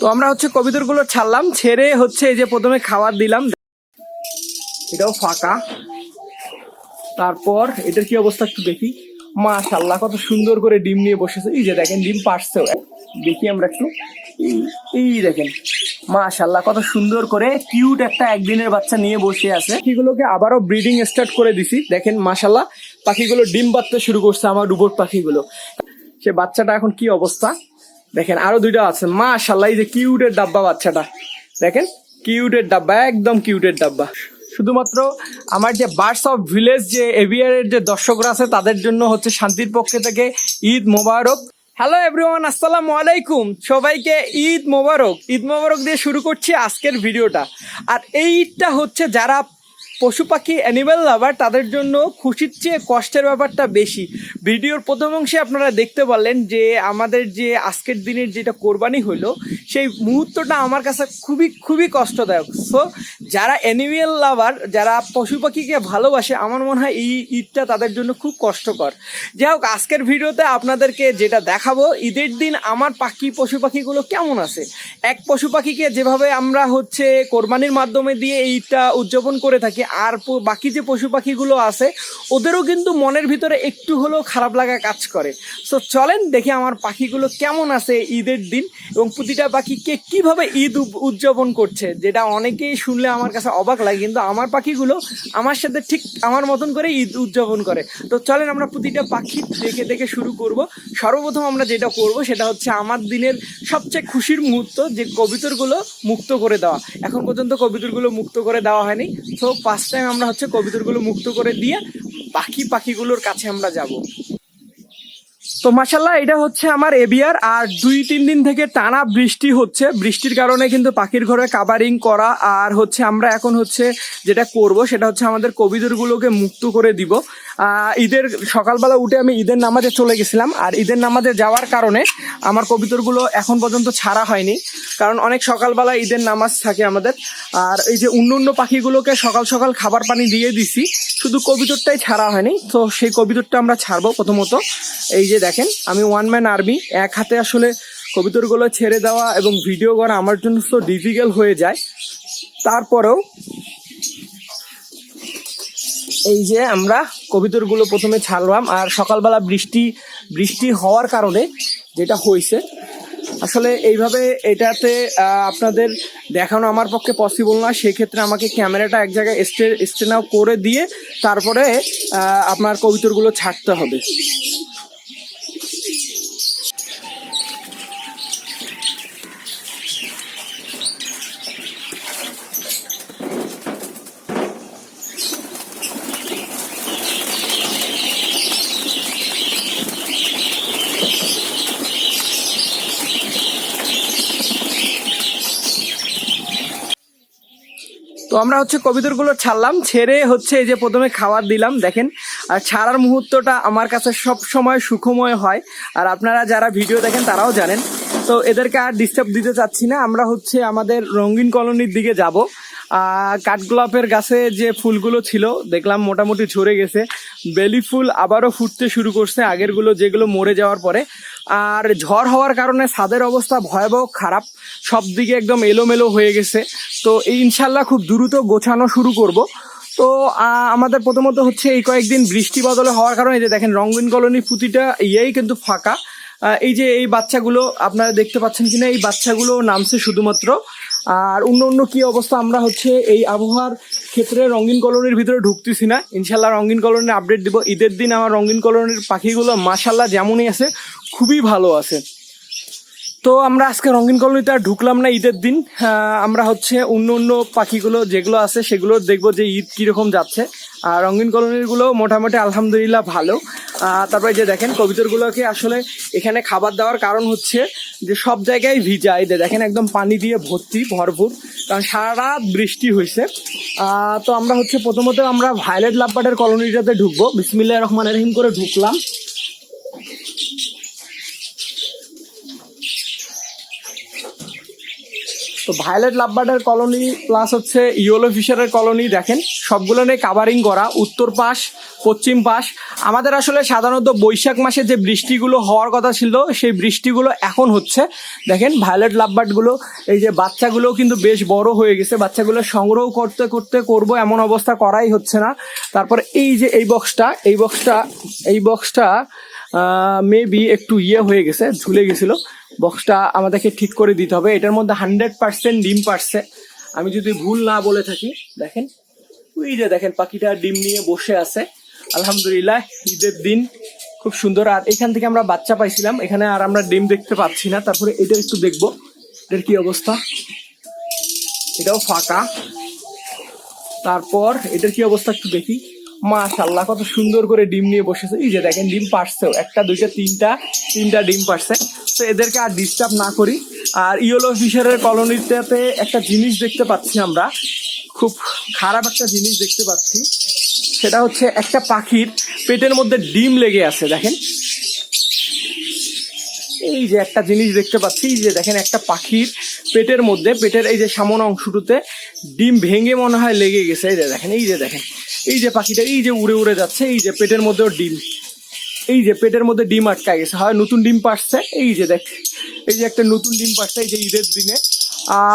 তো আমরা হচ্ছে কবিতরগুলো ছাড়লাম, ছেড়ে হচ্ছে এই যে প্রথমে খাবার দিলাম। এটাও ফাঁকা। তারপর এটার কি অবস্থা একটু দেখি। মাশাল্লাহ কত সুন্দর করে ডিম নিয়ে বসেছে। এই যে দেখেন, ডিম পারছেও দেখি আমরা একটু। এই- দেখেন মাশাল্লাহ কত সুন্দর করে কিউট একটা একদিনের বাচ্চা নিয়ে বসে আছে। পাখিগুলোকে আবারও ব্রিডিং স্টার্ট করে দিছি। দেখেন মাশাল্লাহ পাখিগুলো ডিম পাততে শুরু করছে আমার রুবট পাখিগুলো। সে বাচ্চাটা এখন কি অবস্থা? দেখেন আরও দুইটা আছে। মাশাল্লাহ এই যে কিউটের ডাব্বা বাচ্চাটা। দেখেন, কিউটের ডাব্বা, একদম কিউটের ডাব্বা। শুধুমাত্র আমার যে বার্ডস অফ ভিলেজ যে এভিয়ারের যে দর্শকরা আছে, তাদের জন্য হচ্ছে শান্তির পক্ষে থেকে ঈদ মোবারক। হ্যালো এভরিওয়ান আসসালামু আলাইকুম। সবাইকে ঈদ মোবারক। ঈদ মোবারক দিয়ে শুরু করছি আজকের ভিডিওটা। আর এই ঈদটা হচ্ছে যারা পশু পাখি অ্যানিমেল লাভার তাদের জন্য খুশির চেয়ে কষ্টের ব্যাপারটা বেশি। ভিডিওর প্রথম অংশে আপনারা দেখতে পারলেন যে, আমাদের যে আজকের দিনের যেটা কোরবানি হলো, সেই মুহূর্তটা আমার কাছে খুবই খুবই কষ্টদায়ক। সো যারা অ্যানিমেল লাভার যারা পশু পাখিকে ভালোবাসে, আমার মনে হয় এই ঈদটা তাদের জন্য খুব কষ্টকর। যাই হোক, আজকের ভিডিওতে আপনাদেরকে যেটা দেখাবো, ঈদের দিন আমার পাখি, পশু পাখিগুলো কেমন আছে? এক পশু পাখিকে যেভাবে আমরা হচ্ছে কোরবানির মাধ্যমে দিয়ে এই ঈদটা উদযাপন করে থাকি আর বাকি যে পশু পাখিগুলো আছে, ওদেরও কিন্তু মনের ভিতরে একটু হলেও খারাপ লাগা কাজ করে। সো চলেন দেখি আমার পাখিগুলো কেমন আছে ঈদের দিন এবং প্রতিটা পাখিকে কীভাবে ঈদ উদযাপন করছে, যেটা অনেকেই শুনলে আমার কাছে অবাক লাগে, কিন্তু আমার পাখিগুলো আমার সাথে ঠিক আমার মতন করে ঈদ উদযাপন করে। তো চলেন আমরা প্রতিটা পাখি দেখে দেখে শুরু করব। সর্বপ্রথম আমরা যেটা করব সেটা হচ্ছে আমার দিনের সবচেয়ে খুশির মুহূর্ত, যে কবিতরগুলো মুক্ত করে দেওয়া। এখন পর্যন্ত কবিতরগুলো মুক্ত করে দেওয়া হয়নি। তো ফার্স্ট টাইম আমরা হচ্ছে কবিতরগুলো মুক্ত করে দিয়ে বাকি পাখিগুলোর কাছে আমরা যাব। তো মাসাল্লাহ এটা হচ্ছে আমার এবিয়ার আর দুই, তিন দিন থেকে টানা বৃষ্টি হচ্ছে। বৃষ্টির কারণে কিন্তু পাখির ঘরে কাভারিং করা, আর হচ্ছে আমরা এখন হচ্ছে যেটা করব, সেটা হচ্ছে আমাদের কবিতরগুলোকে মুক্ত করে দিব। ঈদের সকালবেলা উঠে আমি ঈদের নামাজে চলে গেছিলাম, আর ঈদের নামাজে যাওয়ার কারণে আমার কবিতরগুলো এখন পর্যন্ত ছাড়া হয়নি। কারণ অনেক সকালবেলা ঈদের নামাজ থাকে আমাদের। আর এই যে অন্য অন্য পাখিগুলোকে সকাল সকাল খাবার পানি দিয়ে দিছি শুধু কবিতরটাই ছাড়া হয়নি। তো সেই কবিতরটা আমরা ছাড়বো প্রথমত। এই যে দেখেন, আমি ওয়ান ম্যান আর্মি এক হাতে আসলে কবিতরগুলো ছেড়ে দেওয়া এবং ভিডিও করা আমার জন্য তো ডিফিকাল্ট হয়ে যায়। তারপরেও এই যে আমরা কবিতরগুলো প্রথমে ছাড়লাম আর সকালবেলা বৃষ্টি বৃষ্টি হওয়ার কারণে যেটা হয়েছে আসলে এইভাবে এটাতে আপনাদের দেখানো আমার পক্ষে পসিবল না সেক্ষেত্রে আমাকে ক্যামেরাটা এক জায়গায় স্টে আউট করে দিয়ে তারপরে আপনার কবিতরগুলো ছাড়তে হবে তো আমরা হচ্ছে কবিতরগুলো ছাড়লাম, ছেড়ে হচ্ছে এই যে প্রথমে খাবার দিলাম, দেখেন। আর ছাড়ার মুহূর্তটা আমার কাছে সব সময় সুখময় হয়। আর আপনারা যারা ভিডিও দেখেন তারাও জানেন। তো এদেরকে আর ডিস্টার্ব দিতে চাচ্ছি না, আমরা হচ্ছে আমাদের রঙিন কলোনির দিকে যাব। কাঠগোলাপের গাছে যে ফুলগুলো ছিল, দেখলাম মোটামুটি ঝরে গেছে। বেলি ফুল আবারও ফুটতে শুরু করছে আগেরগুলো যেগুলো মরে যাওয়ার পরে। আর ঝড় হওয়ার কারণে ছাদের অবস্থা ভয়াবহ, খারাপ, সব দিকে একদম এলোমেলো হয়ে গেছে। তো এই ইনশাল্লাহ খুব দ্রুত গোছানো শুরু করব। তো আমাদের প্রথমত হচ্ছে এই কয়েকদিন বৃষ্টি বদলে হওয়ার কারণে যে দেখেন রঙ্গিন কলোনি প্রতিটা ইয়েই কিন্তু ফাঁকা। এই যে এই বাচ্চাগুলো, আপনারা দেখতে পাচ্ছেন কিনা, এই বাচ্চাগুলো নামছে শুধুমাত্র আর অন্য অন্য কি অবস্থা? আমরা হচ্ছে এই আবহাওয়ার ক্ষেত্রে রঙিন কলোনির ভিতরে ঢুকতেছি না। ইনশাল্লাহ রঙিন কলোনির আপডেট দিব। ঈদের দিন আমার রঙিন কলোনির পাখিগুলো মাসাল্লাহ যেমনই আছে, খুবই ভালো আছে। তো আমরা আজকে রঙিন কলোনিতে আর ঢুকলাম না ঈদের দিন। আমরা হচ্ছে অন্য অন্য পাখিগুলো যেগুলো আছে সেগুলো দেখব যে ঈদ কীরকম যাচ্ছে। আর রঙিন কলোনিরগুলো মোটামুটি আলহামদুলিল্লাহ ভালো। তারপরে যে দেখেন কবিতরগুলোকে আসলে এখানে খাবার দেওয়ার কারণ হচ্ছে যে সব জায়গায় ভিজা এই দেখেন একদম পানি দিয়ে ভর্তি, ভরপুর, কারণ সারা বৃষ্টি হয়েছে তো আমরা হচ্ছে প্রথমত আমরা ভায়োলেট লাভবাটের কলোনিটাতে ঢুকবো। বিসমিল্লা রহমান রহিম করে ঢুকলাম। তো ভায়োলেট লাভবার্ডের কলোনি প্লাস হচ্ছে ইয়েলো ফিশারের কলোনি দেখেন। সবগুলো নিয়ে কাভারিং করা, উত্তর পাশ, পশ্চিম পাশ। আমাদের আসলে সাধারণত বৈশাখ মাসে যে বৃষ্টিগুলো হওয়ার কথা ছিল, সেই বৃষ্টিগুলো এখন হচ্ছে। দেখেন ভায়োলেট লাভবার্ডগুলো এই যে বাচ্চাগুলো কিন্তু বেশ বড় হয়ে গেছে। বাচ্চাগুলো সংগ্রহ করতে করতে করব এমন অবস্থা করাই হচ্ছে না। তারপর এই যে এই বক্সটা এই বক্সটা এই বক্সটা মেবি একটু ইয়ে হয়ে গেছে, ঝুলে গেছিল। বক্সটা আমাদেরকে ঠিক করে দিতে হবে। এটার মধ্যে হান্ড্রেড পার্সেন্ট ডিম পারছে। আমি যদি ভুল না বলে থাকি, দেখেন, ওই যে দেখেন, পাখিটা ডিম নিয়ে বসে আছে। আলহামদুলিল্লাহ, ঈদের দিন খুব সুন্দর। আর এখান থেকে আমরা বাচ্চা পাইছিলাম। এখানে আর আমরা ডিম দেখতে পাচ্ছি না। তারপরে এটা একটু দেখব, এটার কি অবস্থা। এটাও ফাঁকা। তারপর এটার কি অবস্থা একটু দেখি। মাশাল্লাহ কত সুন্দর করে ডিম নিয়ে বসেছে। এই যে দেখেন, ডিম পারছেও একটা, দুইটা, তিনটা তিনটা ডিম পারছে তো এদেরকে আর ডিস্টার্ব না করি। আর ইয়েলো ফিশারের কলোনিটাতে একটা জিনিস দেখতে পাচ্ছি আমরা। খুব খারাপ একটা জিনিস দেখতে পাচ্ছি। সেটা হচ্ছে একটা পাখির পেটের মধ্যে ডিম লেগে আছে, দেখেন। এই যে একটা জিনিস দেখতে পাচ্ছি যে দেখেন, একটা পাখির পেটের মধ্যে, পেটের এই যে সামন অংশটুতে ডিম ভেঙে মনে হয় লেগে গেছে। এই যে দেখেন, এই যে দেখেন। এই যে পাখিটা, এই যে উড়ে উড়ে যাচ্ছে, এই যে পেটের মধ্যেও ডিম। এই যে পেটের মধ্যে ডিম আটকায় গেছে। হয় নতুন ডিম পাচ্ছে এই যে দেখ, এই যে একটা নতুন ডিম পাচ্ছে এই যে ঈদের দিনে।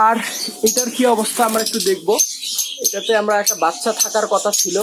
আর এটার কি অবস্থা আমরা একটু দেখব। এটাতে আমরা একটা বাচ্চা থাকার কথা ছিল।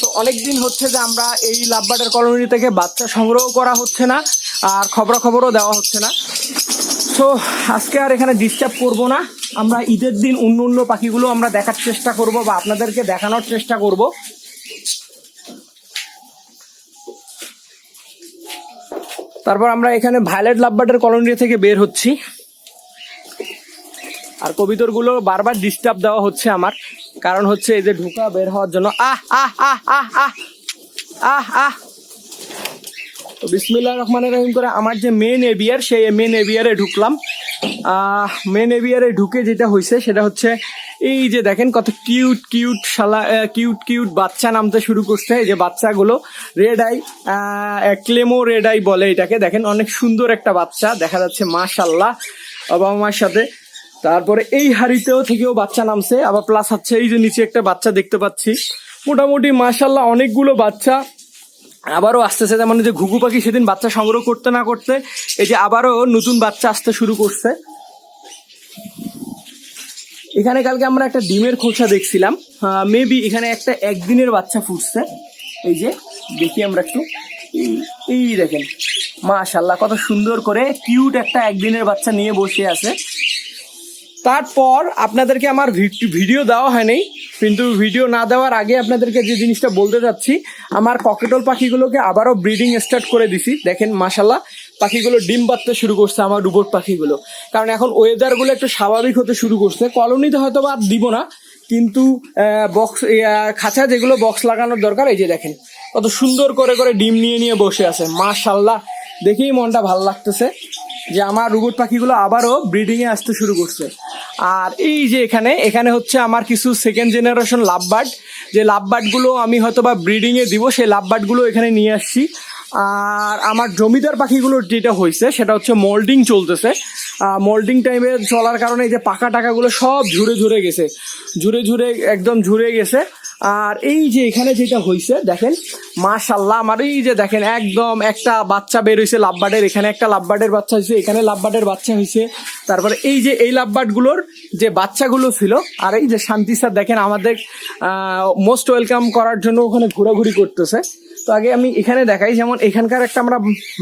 তো অনেক দিন হচ্ছে যে আমরা এই লাভবার্ডের কলোনি থেকে বাচ্চা সংগ্রহ করা হচ্ছে না, আর খবরাখবরও দেওয়া হচ্ছে না। তো আজকে আর এখানে ডিস্টার্ব করব না। আমরা ঈদের দিন অন্য অন্য পাখিগুলো আমরা দেখার চেষ্টা করব বা আপনাদেরকে দেখানোর চেষ্টা করব। তারপর আমরা এখানে ভায়োলেট লাভবার্ডের কলোনি থেকে বের হচ্ছি। আর কবিতরগুলো বারবার ডিস্টার্ব দেওয়া হচ্ছে আমার। কারণ হচ্ছে এই যে ঢুকা বের হওয়ার জন্য আহ আহ আহ আহ আহ আহ আহ। তো বিসমিল্লাহ রহমানের রহিম করে আমার যে মেন এভিয়ার সেই মেন এভিয়ারে ঢুকলাম। মেন এভিয়ারে ঢুকে যেটা হয়েছে সেটা হচ্ছে এই যে দেখেন কত কিউট কিউট শালা কিউট কিউট বাচ্চা নামতে শুরু করছে। এই যে বাচ্চাগুলো রেড আই ক্লেমো রেড আই বলে এটাকে। দেখেন অনেক সুন্দর একটা বাচ্চা, দেখা যাচ্ছে মাশাল্লাহ বাবা মার সাথে। তারপরে এই হাড়িতেও থেকেও বাচ্চা নামছে। আবার প্লাস হচ্ছে এই যে নিচে একটা বাচ্চা দেখতে পাচ্ছি। মোটামুটি মাশাল্লাহ অনেকগুলো বাচ্চা। আবারও আসতেছে যেমন যে ঘুঘু পাখি সেদিন বাচ্চা সংগ্রহ করতে না করতে এই যে আবারও নতুন বাচ্চা আসতে শুরু করছে। এখানে কালকে আমরা একটা ডিমের খোসা দেখছিলাম। মেবি এখানে একটা একদিনের বাচ্চা ফুটছে। এই যে, দেখি আমরা একটু। এই- দেখেন মাশাল্লাহ কত সুন্দর করে কিউট একটা একদিনের বাচ্চা নিয়ে বসে আছে। তারপর আপনাদেরকে আমার ভিড- ভিডিও দেওয়া হয়নি। কিন্তু ভিডিও না দেওয়ার আগে আপনাদেরকে যে জিনিসটা বলতে চাচ্ছি আমার ককেটল পাখিগুলোকে আবারও ব্রিডিং স্টার্ট করে দিছি। দেখেন মাসাল্লাহ পাখিগুলো ডিম পাততে শুরু করছে আমার রুবোট পাখিগুলো। কারণ এখন ওয়েদারগুলো একটু স্বাভাবিক হতে শুরু করছে। কলোনিতে হয়তো আর দিব না, কিন্তু বক্স খাঁচা যেগুলো বক্স লাগানোর দরকার, এই যে দেখেন, কত সুন্দর করে করে ডিম নিয়ে নিয়ে বসে আছে। মাশাল্লাহ দেখেই মনটা ভালো লাগতেছে। যে আমার রুগুট পাখিগুলো আবারও ব্রিডিং এ আসতে শুরু করছে। আর এই যে এখানে এখানে হচ্ছে আমার কিছু সেকেন্ড জেনারেশন লাভবার্ড। যে লাভবার্ডগুলো আমি হয়তো বা ব্রিডিং এ দিব, সেই লাভবার্ডগুলো এখানে নিয়ে আসছি। আর আমার জমিদার পাখিগুলোর যেটা হয়েছে, সেটা হচ্ছে মোল্ডিং চলতেছে। মোল্ডিং টাইমে চলার কারণে এই যে পাকা টাকাগুলো সব ঝুরে ঝুরে গেছে। ঝুরে ঝুরে একদম ঝুরে গেছে। আর এই যে এখানে যেটা হয়েছে দেখেন মাশাল্লাহ আমার এই যে দেখেন, একদম একটা বাচ্চা বের হয়েছে লাভবার্ডের, এখানে একটা লাভবার্ডের বাচ্চা হয়েছে এখানে লাভবার্ডের বাচ্চা হয়েছে তারপরে এই যে এই লাভবার্ডগুলোর যে বাচ্চাগুলো ছিল, আর এই যে শান্তি স্যার দেখেন, আমাদের মোস্ট ওয়েলকাম করার জন্য ওখানে ঘোরাঘুরি করতেছে। তো আগে আমি এখানে দেখাই, যেমন এখানকার একটা আমরা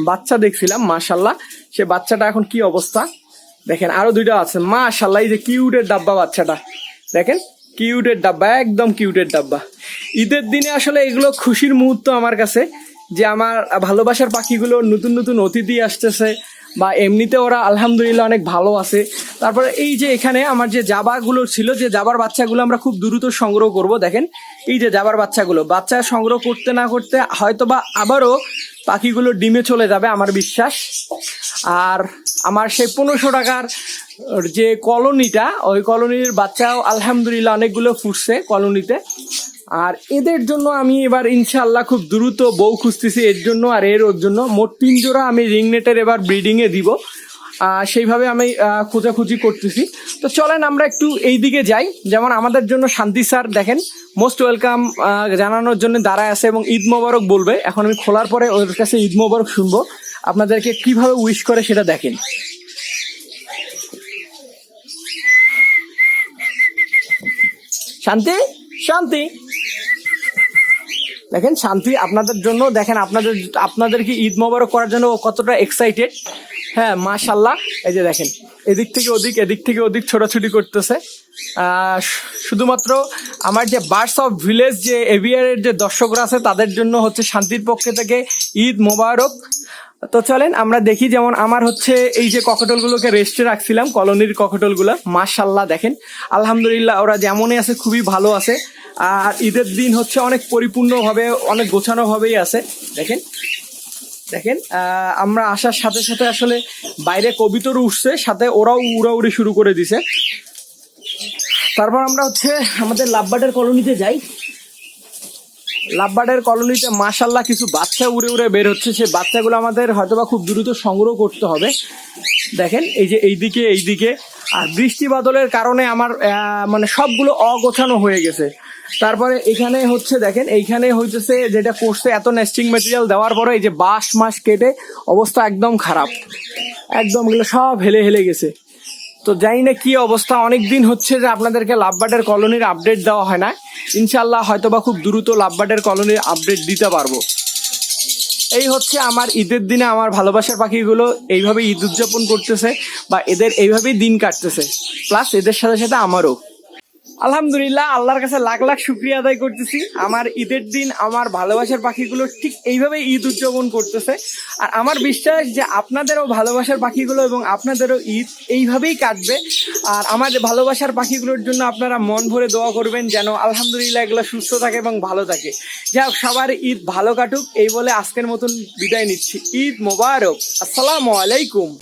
বাচ্চা দেখছিলাম মাশাল্লাহ সে বাচ্চাটা এখন কি অবস্থা? দেখেন, আরও দুইটা আছে মাশাল্লাহ এই যে কিউটের ডাব্বা বাচ্চাটা। দেখেন কিউটের ডাব্বা, একদম কিউটের ডাব্বা। ঈদের দিনে আসলে এগুলো খুশির মুহূর্ত আমার কাছে, যে আমার ভালোবাসার পাখিগুলো নতুন নতুন অতিথি আসতেছে, বা এমনিতে ওরা আলহামদুলিল্লাহ অনেক ভালো আছে। তারপরে এই যে এখানে আমার যে জাবাগুলো ছিল, যে জাবার বাচ্চাগুলো আমরা খুব দ্রুত সংগ্রহ করব, দেখেন, এই যে জাবার বাচ্চাগুলো। বাচ্চা সংগ্রহ করতে না করতে হয়তো বা আবারও পাখিগুলো ডিমে চলে যাবে, আমার বিশ্বাস। আর আমার সেই পনেরোশো টাকার যে কলোনিটা, ওই কলোনির বাচ্চাও আলহামদুলিল্লাহ অনেকগুলো ফুটছে কলোনিতে। আর এদের জন্য আমি এবার ইনশাল্লাহ খুব দ্রুত বউ খুঁজতেছি, এর জন্য আর এর ওর জন্য। মোট তিন জোড়া আমি রিংনেটের এবার ব্রিডিংয়ে দিব। সেইভাবে আমি খোঁজাখুঁজি করতেছি। তো চলেন আমরা একটু এই দিকে যাই। যেমন আমাদের জন্য শান্তি স্যার দেখেন মোস্ট ওয়েলকাম জানানোর জন্য দাঁড়ায় আছে এবং ঈদ মোবারক বলবে। এখন আমি খোলার পরে ওর কাছে ঈদ মোবারক শুনব। আপনাদেরকে কীভাবে উইশ করে সেটা দেখেন। শান্তি? শান্তি। দেখেন, শান্তি আপনাদের জন্য, দেখেন, আপনাদের, আপনাদেরকে ঈদ মোবারক করার জন্য কতটা এক্সাইটেড হ্যাঁ মাশাল্লাহ এই যে দেখেন, এদিক থেকে ওদিক, এদিক থেকে ওদিক ছোটাছুটি করতেছে। শুধুমাত্র আমার যে বার্ডস অফ ভিলেজ যে এভিয়ারের যে দর্শকরা আছে, তাদের জন্য হচ্ছে শান্তির পক্ষে থেকে ঈদ মোবারক। তো চলেন আমরা দেখি যেমন আমার হচ্ছে এই যে ককটলগুলোকে রেস্টে রাখছিলাম, কলোনির ককটলগুলো। মাশাল্লাহ দেখেন। আলহামদুলিল্লাহ, ওরা যেমনই আছে খুবই ভালো আছে। আর ঈদের দিন হচ্ছে অনেক পরিপূর্ণভাবে, অনেক গোছানোভাবেই আছে। দেখেন দেখেন আমরা আসার সাথে সাথে আসলে বাইরে কবিতর উঠছে, সাথে ওরাও উড়াউড়ি শুরু করে দিছে। তারপর আমরা হচ্ছে আমাদের লাভবাটের কলোনিতে যাই। লাভবার্ডের কলোনিতে মাশাল্লাহ কিছু বাচ্চা উড়ে উড়ে বের হচ্ছে। সেই বাচ্চাগুলো আমাদের হয়তোবা খুব দ্রুত সংগ্রহ করতে হবে। দেখেন, এই যে এইদিকে এইদিকে। আর বৃষ্টি বাদলের কারণে আমার মানে সবগুলো অগোছানো হয়ে গেছে। তারপরে এখানে হচ্ছে, দেখেন, এইখানে হইতেছে যেটা করছে, এত নেস্টিং মেটেরিয়াল দেওয়ার পরে এই যে বাঁশ মাস কেটে অবস্থা একদম খারাপ। একদম এগুলো সব হেলে হেলে গেছে। তো জানি না কি অবস্থা। অনেক দিন হচ্ছে যে আপনাদেরকে লাভবার্ডের কলোনির আপডেট দেওয়া হয় না। ইনশাল্লাহ হয়তো বা খুব দ্রুত লাভবার্ডের কলোনির আপডেট দিতে পারব। এই হচ্ছে আমার ঈদের দিনে আমার ভালোবাসার পাখিগুলো এইভাবে ঈদ উদযাপন করতেছে বা এদের এইভাবেই দিন কাটতেছে। প্লাস এদের সাথে সাথে আমারও। আলহামদুলিল্লাহ, আল্লাহর কাছে লাখ লাখ শুক্রিয়া আদায় করতেছি। আমার ঈদের দিন, আমার ভালোবাসার পাখিগুলো ঠিক এইভাবে ঈদ উদযাপন করতেছে। আর আমার বিশ্বাস যে আপনাদেরও ভালোবাসার পাখিগুলো এবং আপনাদেরও ঈদ এইভাবেই কাটবে। আর আমার ভালোবাসার পাখিগুলোর জন্য আপনারা মন ভরে দোয়া করবেন যেন আলহামদুলিল্লাহ এগুলো সুস্থ থাকে এবং ভালো থাকে। হোক, সবার ঈদ ভালো কাটুক, এই বলে আজকের মতন বিদায় নিচ্ছি। ঈদ মোবারক। আসসালামু আলাইকুম।